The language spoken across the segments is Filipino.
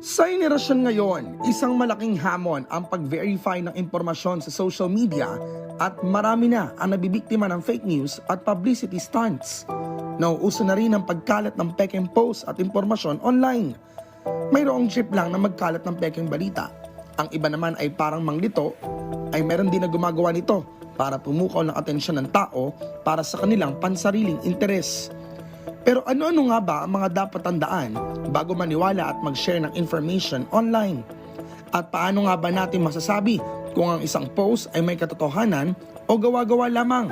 Sa henerasyon ngayon, isang malaking hamon ang pag-verify ng impormasyon sa social media at marami na ang nabibiktima ng fake news at publicity stunts. Nauuso na rin ang pagkalat ng pekeng post at impormasyon online. Mayroong jeep lang na magkalat ng pekeng balita. Ang iba naman ay parang manglito, ay meron din na gumagawa nito para pumukaw ng atensyon ng tao para sa kanilang pansariling interes. Pero ano-ano nga ba ang mga dapat tandaan bago maniwala at mag-share ng information online? At paano nga ba natin masasabi kung ang isang post ay may katotohanan o gawa-gawa lamang?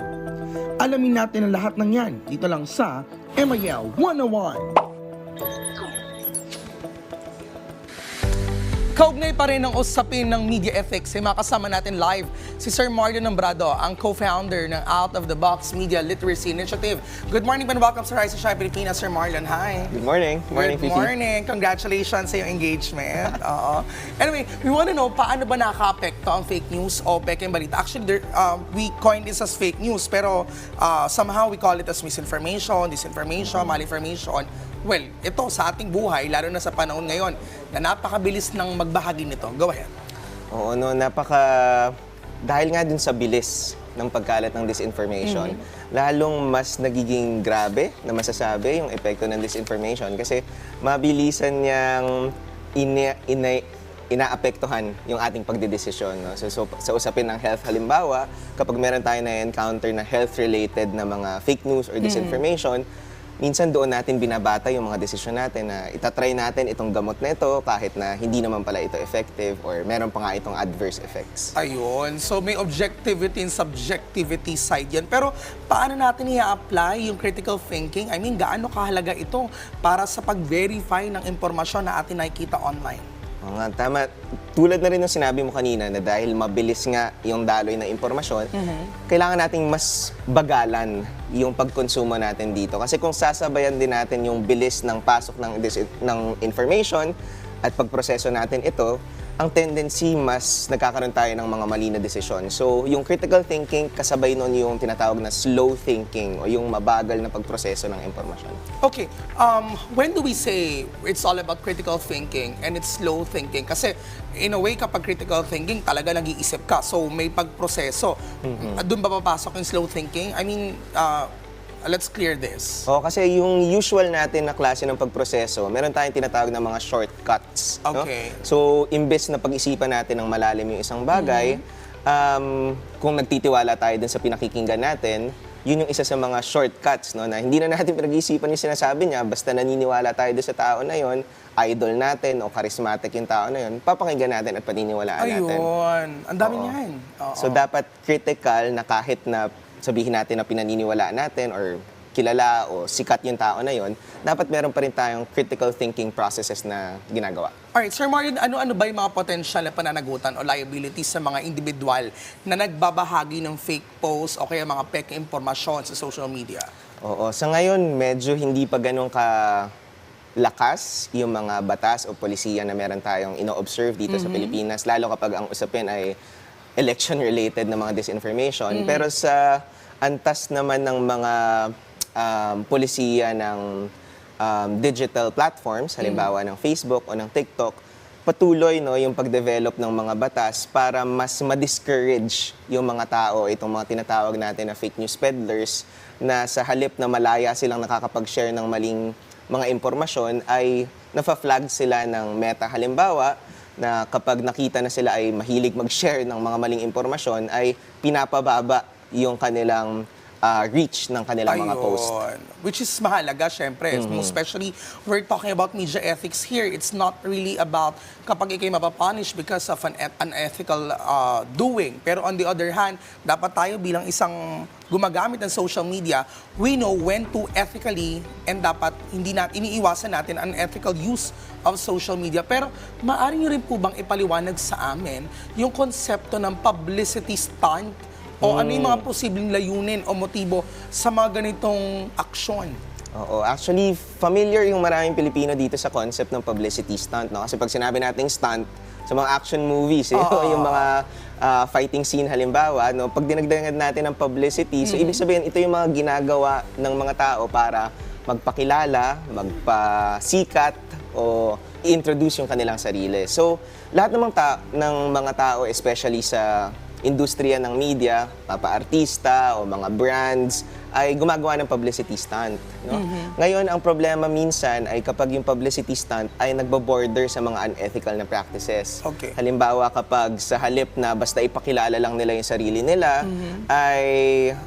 Alamin natin ang lahat ng yan dito lang sa MIL 101. Kaugnay pa rin ang usapin ng media ethics ay makasama natin live si Sir Marlon Nombrado, ang co-founder ng Out of the Box Media Literacy Initiative. Good morning and welcome sa Rise of Shine Pilipinas, Sir Marlon. Hi. Good morning. Morning, Good morning. Congratulations sa iyong engagement. Oo. Anyway, we want to know paano ba nakaka-apekto ang fake news o peking balita? Actually, there, uh, we coined this as fake news pero uh, somehow we call it as misinformation, disinformation, malinformation. Well, ito sa ating buhay, lalo na sa panahon ngayon, na napakabilis ng magbahagi nito. Go ahead. Oo, no, napaka... Dahil nga dun sa bilis ng pagkalat ng disinformation, lalong mas nagiging grabe na masasabi yung epekto ng disinformation kasi mabilisan niyang ina, ina, inaapektuhan yung ating pagdedesisyon. No? So, so, sa usapin ng health, halimbawa, kapag meron tayo na encounter na health-related na mga fake news or disinformation, minsan doon natin binabata yung mga desisyon natin na itatry natin itong gamot na ito kahit na hindi naman pala ito effective or meron pa nga itong adverse effects. Ayun. So may objectivity and subjectivity side yan. Pero paano natin i-apply yung critical thinking? I mean, gaano kahalaga ito para sa pag-verify ng impormasyon na atin nakikita online? Oo nga, tama. Tulad na rin ng sinabi mo kanina na dahil mabilis nga yung daloy ng impormasyon, kailangan nating mas bagalan yung pagkonsumo natin dito. Kasi kung sasabayan din natin yung bilis ng pasok ng, dis- ng information at pagproseso natin ito, ang tendency mas nagkakaroon tayo ng mga mali na desisyon. So, yung critical thinking, kasabay nun yung tinatawag na slow thinking o yung mabagal na pagproseso ng impormasyon. Okay, um, when do we say it's all about critical thinking and it's slow thinking? Kasi in a way, kapag critical thinking, talaga nag-iisip ka. So may pagproseso. Uh, Doon ba papasok yung slow thinking? I mean, uh, let's clear this. Oo, kasi yung usual natin na klase ng pagproseso, meron tayong tinatawag na mga shortcuts. no? Okay. So, imbes na pag-isipan natin ng malalim yung isang bagay, um, kung nagtitiwala tayo dun sa pinakikinggan natin, yun yung isa sa mga shortcuts, no? Na hindi na natin pinag-iisipan yung sinasabi niya, basta naniniwala tayo dun sa tao na yon, idol natin o charismatic yung tao na yon, papakinggan natin at paniniwalaan natin. Ayun. Ang dami Oo. niyan. Oo. So dapat critical na kahit na sabihin natin na pinaniniwalaan natin or kilala o sikat yung tao na yon, dapat meron pa rin tayong critical thinking processes na ginagawa. Alright, Sir Marion, ano-ano ba yung mga potential na pananagutan o liabilities sa mga individual na nagbabahagi ng fake posts o kaya mga peke impormasyon sa social media? Oo, sa ngayon medyo hindi pa ganun ka lakas yung mga batas o polisiya na meron tayong ino-observe dito sa Pilipinas, lalo kapag ang usapin ay election-related na mga disinformation. Pero sa antas naman ng mga um, polisiya ng um, digital platforms, halimbawa ng Facebook o ng TikTok, patuloy no yung pagdevelop ng mga batas para mas ma-discourage yung mga tao, itong mga tinatawag natin na fake news peddlers, na sa halip na malaya silang nakakapag-share ng maling mga impormasyon ay nafa-flag sila ng meta. Halimbawa, na kapag nakita na sila ay mahilig mag-share ng mga maling impormasyon, ay pinapababa yung kanilang ah, reach ng kanilang mga post. Which is mahalaga, syempre. Especially, we're talking about media ethics here. It's not really about kapag ikay mapapunish because of an eth- unethical uh, doing. Pero on the other hand, dapat tayo bilang isang gumagamit ng social media, we know when to ethically and dapat hindi natin iniiwasan natin ang unethical use of social media. Pero maaari niyo rin po bang ipaliwanag sa amin yung konsepto ng publicity stunt o ano yung mga posibleng layunin o motibo sa mga ganitong aksyon? Oo, actually, familiar yung maraming Pilipino dito sa concept ng publicity stunt. No? Kasi pag sinabi nating stunt, sa mga action movies, eh, Oo. yung mga ah, fighting scene halimbawa, no? pag dinagdagan natin ng publicity, so ibig sabihin, ito yung mga ginagawa ng mga tao para magpakilala, magpasikat, o i-introduce yung kanilang sarili. So, lahat ng mga, ta- ng mga tao, especially sa industriya ng media, papa-artista o mga brands, ay gumagawa ng publicity stunt. No? Ngayon, ang problema minsan ay kapag yung publicity stunt ay nagbo-border sa mga unethical na practices. Okay. Halimbawa, kapag sa halip na basta ipakilala lang nila yung sarili nila, ay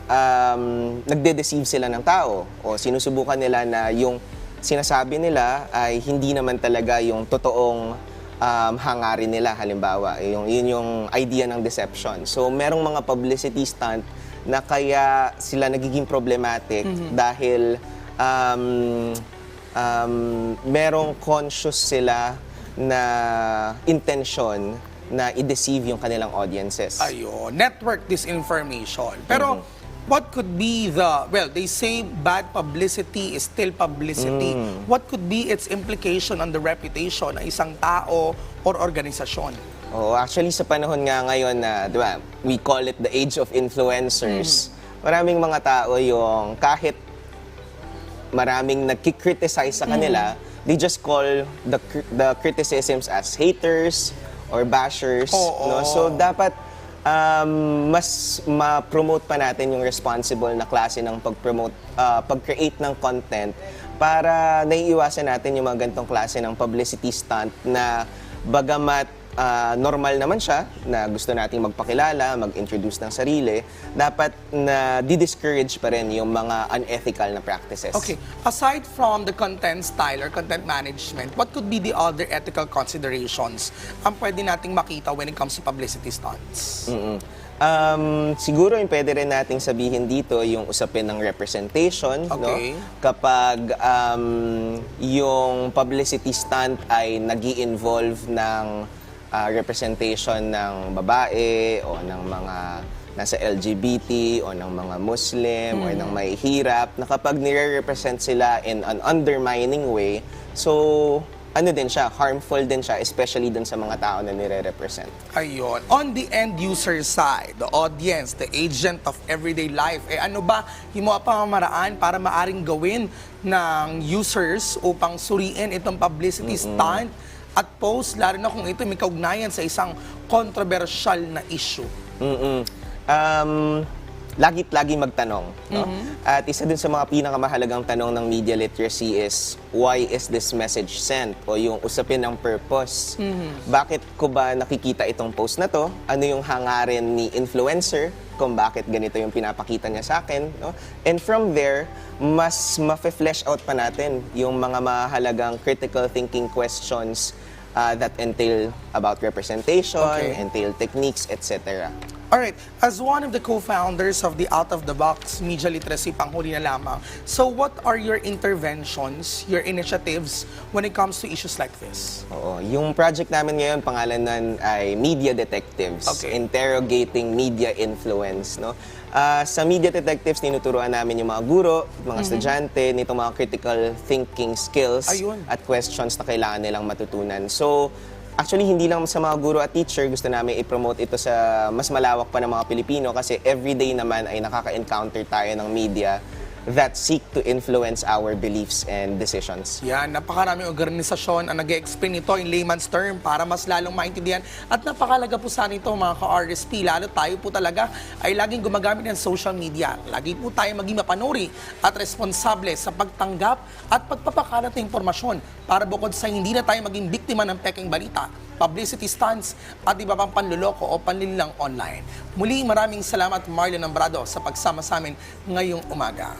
um, nagde-deceive sila ng tao o sinusubukan nila na yung sinasabi nila ay hindi naman talaga yung totoong um, hangarin nila halimbawa yung yun yung idea ng deception so merong mga publicity stunt na kaya sila nagiging problematic dahil um, um, merong conscious sila na intention na i-deceive yung kanilang audiences. Ayun, network disinformation. Pero what could be the, well, they say bad publicity is still publicity. What could be its implication on the reputation ng isang tao or organisasyon? Oo, actually sa panahon nga ngayon na, di ba, we call it the age of influencers. Maraming mga tao yung kahit maraming nagki-criticize sa kanila, they just call the the criticisms as haters or bashers, Oo. no? So dapat um, mas ma-promote pa natin yung responsible na klase ng pag-promote, ah, pag-create ng content para naiiwasan natin yung mga ganitong klase ng publicity stunt na bagamat ah, normal naman siya na gusto nating magpakilala, mag-introduce ng sarili, dapat na di-discourage pa rin yung mga unethical na practices. Okay, aside from the content style or content management, what could be the other ethical considerations ang pwede nating makita when it comes to publicity stunts? Mm-mm. Um, siguro yung pwede rin nating sabihin dito yung usapin ng representation. Okay. No? Kapag um, yung publicity stunt ay nag involve ng ah, representation ng babae o ng mga nasa LGBT o ng mga Muslim o ng may hirap na kapag nire-represent sila in an undermining way, so ano din siya, harmful din siya, especially dun sa mga tao na nire-represent. Ayun. On the end user side, the audience, the agent of everyday life, eh ano ba yung mga pamamaraan para maaring gawin ng users upang suriin itong publicity stunt at post, lalo na kung ito may kaugnayan sa isang controversial na issue? Mm-mm. Um, lagit lagi magtanong. No? At isa din sa mga pinakamahalagang tanong ng media literacy is, why is this message sent? O yung usapin ng purpose. Bakit ko ba nakikita itong post na to? Ano yung hangarin ni influencer? Kung bakit ganito yung pinapakita niya sa akin. No? And from there, mas ma-flesh out pa natin yung mga mahalagang critical thinking questions uh, that entail about representation, Okay. entail techniques, etc. Alright, as one of the co-founders of the Out of the Box Media Literacy Panghuli na lamang, so what are your interventions, your initiatives when it comes to issues like this? Oo. Yung project namin ngayon, pangalan nun ay Media Detectives. Okay. Interrogating Media Influence. No? Ah, sa Media Detectives, tinuturuan namin yung mga guro, mga estudyante, nitong mga critical thinking skills Ayun. at questions na kailangan nilang matutunan. So, actually, hindi lang sa mga guro at teacher, gusto namin i-promote ito sa mas malawak pa ng mga Pilipino kasi everyday naman ay nakaka-encounter tayo ng media that seek to influence our beliefs and decisions. Yan, napakaraming organisasyon ang nag explain ito in layman's term para mas lalong maintindihan. At napakalaga po sana ito mga ka-RSP, lalo tayo po talaga ay laging gumagamit ng social media. Lagi po tayo maging mapanuri at responsable sa pagtanggap at pagpapakalat ng impormasyon para bukod sa hindi na tayo maging biktima ng peking balita, publicity stunts at iba pang panluloko o panlilang online. Muli maraming salamat Marlon Ambrado sa pagsama sa amin ngayong umaga.